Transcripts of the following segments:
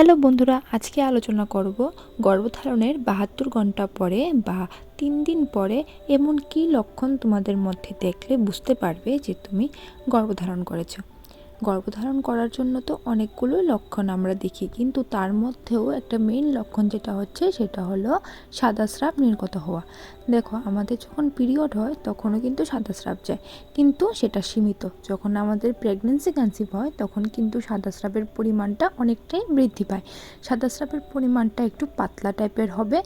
Hello বন্ধুরা, আজকে আলোচনা করব গর্ভধারণের বাহাত্তর ঘণ্টা পরে বা তিন দিন পরে এমন কি লক্ষণ তোমাদের মধ্যে দেখলে বুঝতে পারবে যে তুমি গর্ভধারণ করেছ। গর্ভধারণ করার জন্য তো অনেকগুলো লক্ষণ আমরা দেখি, কিন্তু তার মধ্যেও একটা মেইন লক্ষণ যেটা হচ্ছে সেটা হলো সাদা স্রাব নির্গত হওয়া। দেখো, আমাদের যখন পিরিয়ড হয় তখনও কিন্তু সাদা স্রাব যায়, কিন্তু সেটা সীমিত। যখন আমাদের প্রেগনেন্সি কনসিভ হয় তখন কিন্তু সাদা স্রাবের পরিমাণটা অনেকটাই বৃদ্ধি পায়। সাদা স্রাবের পরিমাণটা একটু পাতলা টাইপের হবে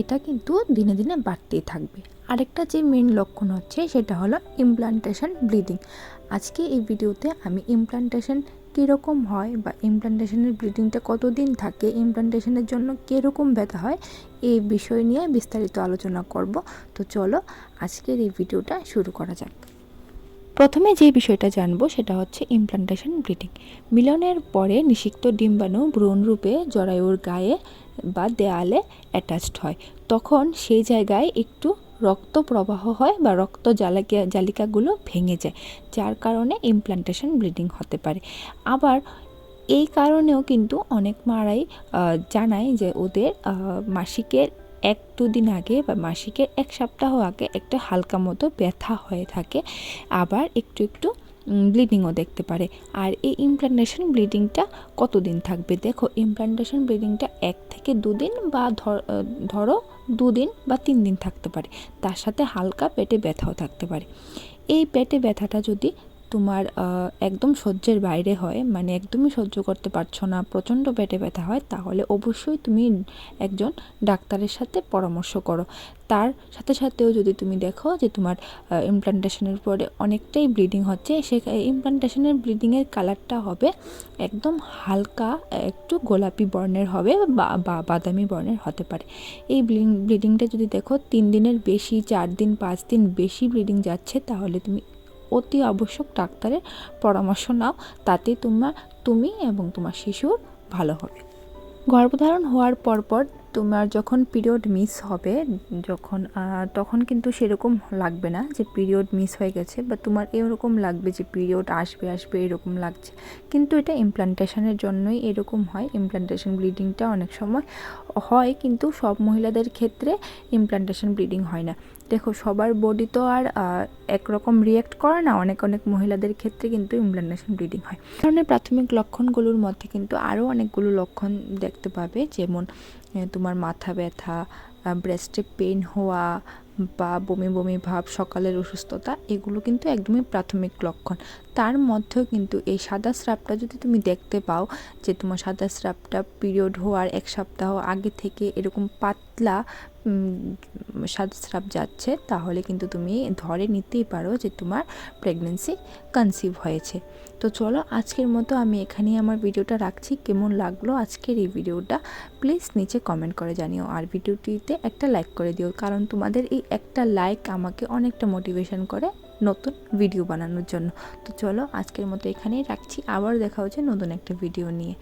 এটা কিন্তু দিনে দিনে বাড়তেই থাকবে। আরেকটা যে মেন লক্ষণ হচ্ছে সেটা হলো ইমপ্লান্টেশন ব্লিডিং আজকে এই ভিডিওতে আমি ইমপ্লান্টেশন কীরকম হয় বা ইমপ্লান্টেশনের ব্লিডিংটা কতদিন থাকে ইমপ্লান্টেশনের জন্য কীরকম ব্যথা হয়, এই বিষয় নিয়ে বিস্তারিত আলোচনা করব। তো চলো আজকের এই ভিডিওটা শুরু করা যাক। প্রথমে যে বিষয়টা জানব সেটা হচ্ছে ইমপ্লান্টেশন ব্লিডিং মিলনের পরে নিষিক্ত ডিম্বাণু ভ্রূণরূপে জরায়ুর গায়ে বা দেয়ালে অ্যাটাচড হয়। তখন সেই জায়গায় একটু রক্ত প্রবাহ হয় বা রক্ত জালিকা, জালিকাগুলো ভেঙে যায়, যার কারণে ইমপ্লান্টেশন ব্লিডিং হতে পারে। আবার এই কারণেও কিন্তু অনেক মারাই জানায় যে ওদের মাসিকের এক দুদিন আগে বা মাসিকের এক সপ্তাহ আগে একটা হালকা মতো ব্যথা হয়ে থাকে, আবার একটু একটু ব্লিডিংও দেখতে পারে। আর এই ইমপ্লান্টেশন ব্লিডিংটা কতদিন থাকবে? দেখো ইমপ্লান্টেশন ব্লিডিংটা এক থেকে দুদিন বা ধরো দুদিন বা তিন দিন থাকতে পারে। তার সাথে হালকা পেটে ব্যথাও থাকতে পারে। এই পেটে ব্যথাটা যদি তোমার একদম সহ্যের বাইরে হয় মানে একদমই সহ্য করতে পারছ না, প্রচণ্ড পেটে ব্যথা হয়, তাহলে অবশ্যই তুমি একজন ডাক্তারের সাথে পরামর্শ করো। তার সাথে সাথেও যদি তুমি দেখো যে তোমার ইমপ্লান্টেশনের পরে অনেকটাই ব্লিডিং হচ্ছে, সে ইমপ্লান্টেশনের ব্লিডিংয়ের কালারটা হবে একদম হালকা, একটু গোলাপি বর্ণের হবে বা বাদামি বর্ণের হতে পারে। এই ব্লিডিংটা যদি দেখো তিন দিনের বেশি, চার দিন, পাঁচ দিন বেশি ব্লিডিং যাচ্ছে, তাহলে তুমি অতি আবশ্যক ডাক্তারের পরামর্শ নাও, তাতে তোমার, তুমি এবং তোমার শিশুর ভালো হবে। গর্ভধারণ হওয়ার পরপর তোমার যখন পিরিয়ড মিস হবে, যখন তখন কিন্তু সেরকম লাগবে না যে পিরিয়ড মিস হয়ে গেছে বা তোমার এরকম লাগবে যে পিরিয়ড আসবে আসবে, এরকম লাগছে। কিন্তু এটা ইমপ্লান্টেশনের জন্যই এরকম হয়। ইমপ্লান্টেশন ব্লিডিংটা অনেক সময় হয়, কিন্তু সব মহিলাদের ক্ষেত্রে ইমপ্লান্টেশন ব্লিডিং হয় না। দেখো, সবার বডি তো আর একরকম রিয়্যাক্ট করে না, অনেক অনেক মহিলাদের ক্ষেত্রে কিন্তু ইমপ্লান্টেশন ব্লিডিং হয়। ধরনের প্রাথমিক লক্ষণগুলোর মধ্যে কিন্তু আরও অনেকগুলো লক্ষণ দেখতে পাবে, যেমন তোমার মাথা ব্যথা ব্রেস্টে পেন হওয়া বা বমি বমি ভাব, সকালের অসুস্থতা, এগুলো কিন্তু একদমই প্রাথমিক লক্ষণ। তার মধ্যেও কিন্তু এই সাদা স্রাবটা যদি তুমি দেখতে পাও যে তোমার সাদা স্রাবটা পিরিয়ড হওয়ার এক সপ্তাহ আগে থেকে এরকম পাতলা সাদা স্রাব যাচ্ছে, তাহলে কিন্তু তুমি ধরে নিতেই পারো যে তোমার প্রেগনেন্সি কনসিভ হয়েছে। তো চলো আজকের মতো আমি এখানেই আমার ভিডিওটা রাখছি। কেমন লাগল আজকের এই ভিডিওটা প্লিজ নিচে কমেন্ট করে জানিও। আর ভিডিওটিতে একটা লাইক করে দিও, কারণ তোমাদের এই একটা লাইক আমাকে অনেকটা মোটিভেশন করে নতুন ভিডিও বানানোর জন্য। তো চলো আজকের মতো এখানেই রাখছি, আবার দেখা হচ্ছে নতুন একটা ভিডিও নিয়ে।